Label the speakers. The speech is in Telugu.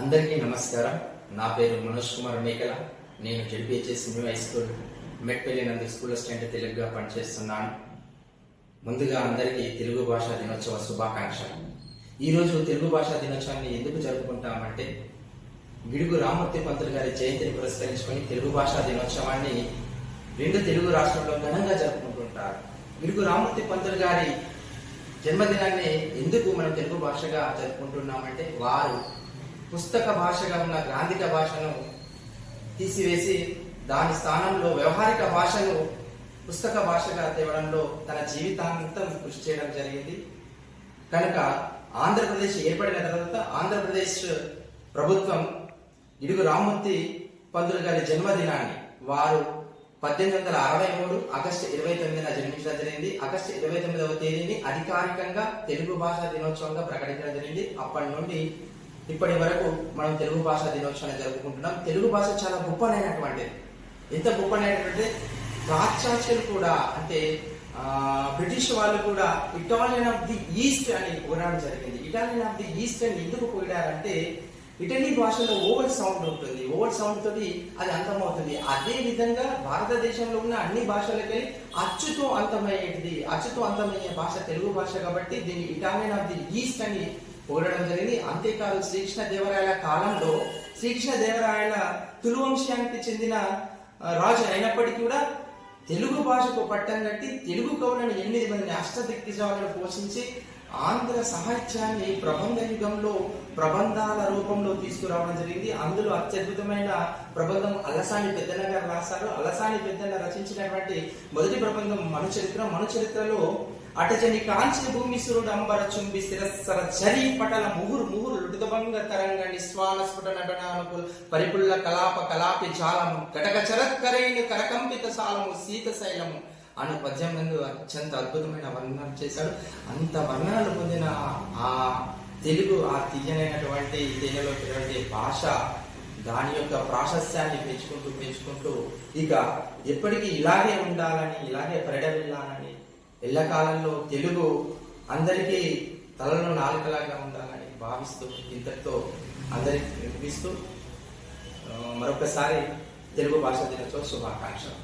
Speaker 1: అందరికీ నమస్కారం. నా పేరు మనోజ్ కుమార్ మేకల. నేను ZPHS new high school Metpally Nandi school assistant తెలుగుగా పనిచేస్తున్నాను. ముందుగా అందరికీ తెలుగు భాషా దినోత్సవ శుభాకాంక్షలు. ఈరోజు తెలుగు భాషా దినోత్సవాన్ని ఎందుకు జరుపుకుంటామంటే గిడుగు రామూర్తి పంతులు గారి జయంతిని పురస్కరించుకొని తెలుగు భాషా దినోత్సవాన్ని రెండు తెలుగు రాష్ట్రాల్లో ఘనంగా జరుపుకుంటుంటారు. గిడుగు రామూర్తి పంతులు గారి జన్మదినాన్ని ఎందుకు మనం తెలుగు భాషగా జరుపుకుంటున్నామంటే వారు పుస్తక భాషగా ఉన్న గ్రాంధిక భాషను తీసివేసి దాని స్థానంలో వ్యవహారిక భాషను పుస్తక భాషగా తేవడంలో తన జీవితాంతం కృషి చేయడం జరిగింది. కనుక ఆంధ్రప్రదేశ్ ఏర్పడిన తర్వాత ఆంధ్రప్రదేశ్ ప్రభుత్వం ఇడుగు రామ్మూర్తి పంతులు గారి జన్మదినాన్ని వారు పద్దెనిమిది వందల అరవై మూడు ఆగస్టు ఇరవై తొమ్మిదిన జన్మించడం జరిగింది. ఆగస్టు ఇరవై తొమ్మిదవ తేదీని అధికారికంగా తెలుగు భాషా దినోత్సవంగా ప్రకటించడం జరిగింది. అప్పటి నుండి ఇప్పటి వరకు మనం తెలుగు భాష దినోత్సవాన్ని జరుపుకుంటున్నాం. తెలుగు భాష చాలా గొప్పనైనటువంటిది. ఎంత గొప్పనైనటువంటి పాశ్చాత్యులు కూడా అంటే బ్రిటిష్ వాళ్ళు కూడా ఇటాలియన్ ఆఫ్ ది ఈస్ట్ అని పొగడడం జరిగింది. ఇటాలియన్ ఆఫ్ ది ఈస్ట్ అని ఎందుకు పోయారంటే ఇటలీ భాషలో ఓవర్ సౌండ్ ఉంటుంది. ఓవర్ సౌండ్ తోటి అది అంతమవుతుంది. అదే విధంగా భారతదేశంలో ఉన్న అన్ని భాషలకి అచ్చుతో అంతమయ్యేది అచ్చుతో అంతమయ్యే భాష తెలుగు భాష కాబట్టి దీన్ని ఇటాలియన్ ఆఫ్ ది ఈస్ట్ అని కోరడం జరిగింది. అంతేకాదు శ్రీకృష్ణ దేవరాయల కాలంలో శ్రీకృష్ణ దేవరాయల తులువంశానికి చెందిన రాజు అయినప్పటికీ కూడా తెలుగు భాషకు పట్టం కట్టి తెలుగు కవులను ఎనిమిది మంది అష్టదిగ్గజాలను పోషించి ఆంధ్ర సాహిత్యాన్ని ప్రబంధ యుగంలో ప్రబంధాల రూపంలో తీసుకురావడం జరిగింది. అందులో అత్యద్భుతమైన ప్రబంధం అలసాని పెద్దన గారు రాశారు. అలసాని పెద్దన రచించినటువంటి మొదటి ప్రబంధం మను చరిత్ర. మను చరిత్రలో అటజని కాంచిన భూమి సురుడు అంబర చుంబి శిరస్సర జరి పటల ముహురు ముహురు లుటుదభంగ తరంగ నిస్వాన స్ఫుట నటనానుకుల పరిపుల్ల కలాప కలాపి జాలము కటక చరత్కరైన కరకంపిత సాలము సీత శైలము ఆయన పద్యం నందు అత్యంత అద్భుతమైన వర్ణన చేశాడు. అంత వర్ణనలు పొందిన ఆ తెలుగు ఆ తీయనైనటువంటి తేనెలోటువంటి భాష దాని యొక్క ప్రాశస్యాన్ని పెంచుకుంటూ పెంచుకుంటూ ఇక ఎప్పటికీ ఇలాగే ఉండాలని ఇలాగే పరిడవిల్లాలని ఎల్లకాలంలో తెలుగు అందరికీ తలలో నాలుకలాగా ఉండాలని భావిస్తూ ఇంతటితో అందరికి వినిపిస్తూ మరొకసారి తెలుగు భాష దినోత్సవ శుభాకాంక్షలు.